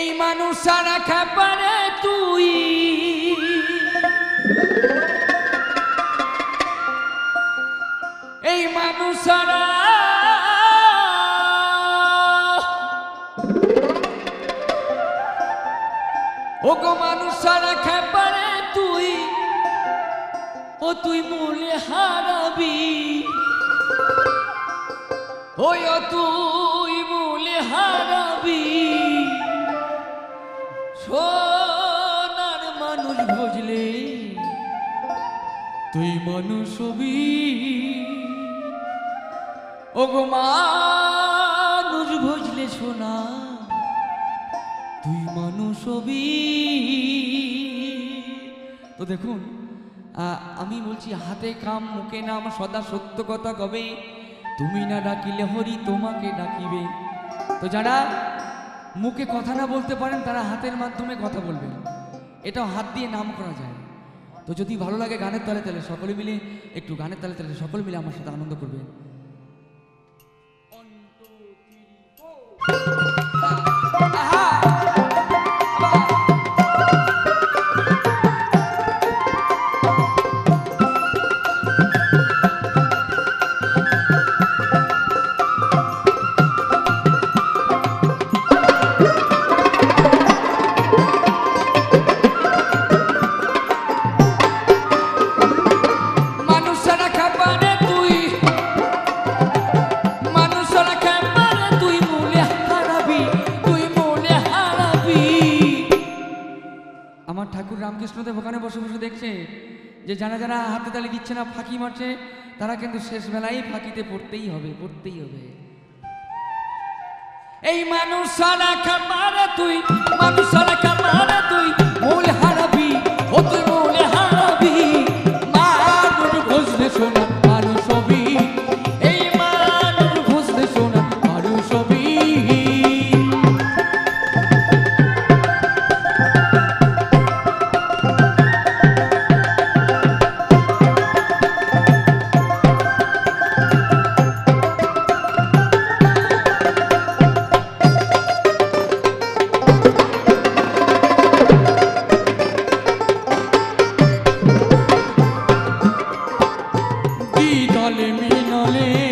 এই মানুষ সারা খাপারে তুই। এই মানুষ সারা ও গো মানুষ সারা খাপারে তুই, ও তুই মূলে হারাবি। ওই তুই মূলে হারাবি। তুই মানুষ হবি ও গো মানুষ বুঝলে সোনা। তুই মানুষ তো দেখুন আমি বলছি, হাতে কাম, মুখে নাম, সদা সত্য কথা কবে? তুমি না ডাকিলে হরি, তোমাকে ডাকিবে। তো যারা মুখে কথা না বলতে পারেন, তারা হাতের মাধ্যমে কথা বলবেন। এটাও হাত দিয়ে নাম করা যায়। তো যদি ভালো লাগে গানের তালে তাহলে সকলে মিলে, একটু গানের তালে তাহলে সকলে মিলে আমার সাথে আনন্দ করবেন। ঠাকুর রামকৃষ্ণদেব ওখানে বসে বসে দেখছে যে যারা যারা হাতে তালি দিচ্ছে না, ফাঁকি মারছে, তারা কিন্তু শেষ বেলায় ফাঁকিতে পড়তেই হবে পড়তেই হবে। এই মানুষ তুই মানুষ তুই দ্বিদলে মিনলে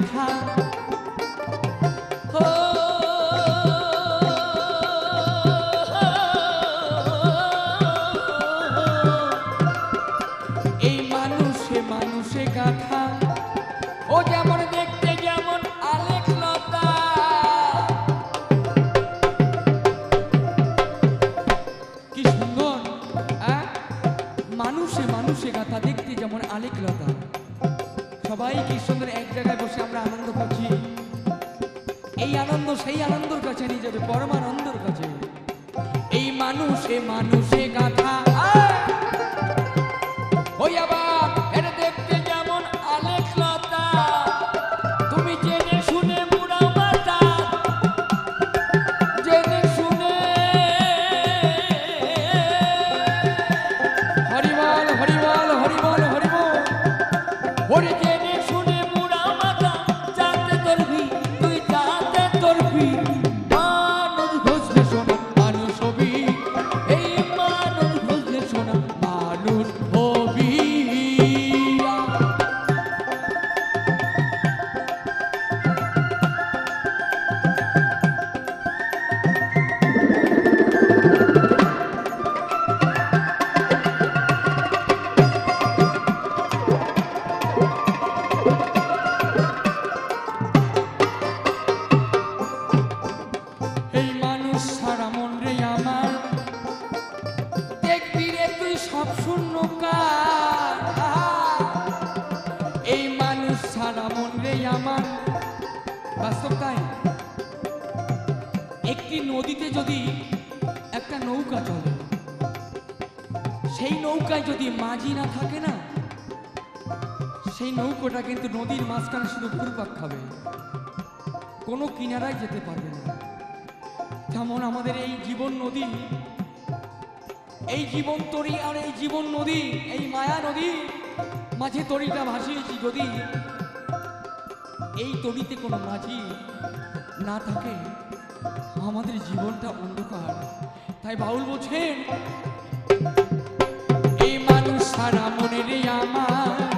মানুষে আনন্দ পাচ্ছি। এই আনন্দ, সেই আনন্দর কাছে নিয়ে যাবে পরমানন্দর কাছে। এই মানুষে মানুষে গাথা। সারা মন রে আমার। বাস্তব তাই। একটি নদীতে যদি একটা নৌকা চলে, সেই নৌকায় যদি মাঝি না থাকে না, সেই নৌকোটা কিন্তু নদীর মাঝখানে শুধু ঘুরপাক খাবে। কোনো কিনারায় যেতে পারবে না। যেমন আমাদের এই জীবন নদী, এই জীবন তরি আর এই জীবন নদী, এই মায়া নদী, মাঝে তরিটা ভাসিয়েছি যদি এই তরিতে কোনো মাঝি না থাকে। আমাদের জীবনটা অন্ধকার। তাই বাউল বলছেন, এই মানুষ সারা মনে রে আমার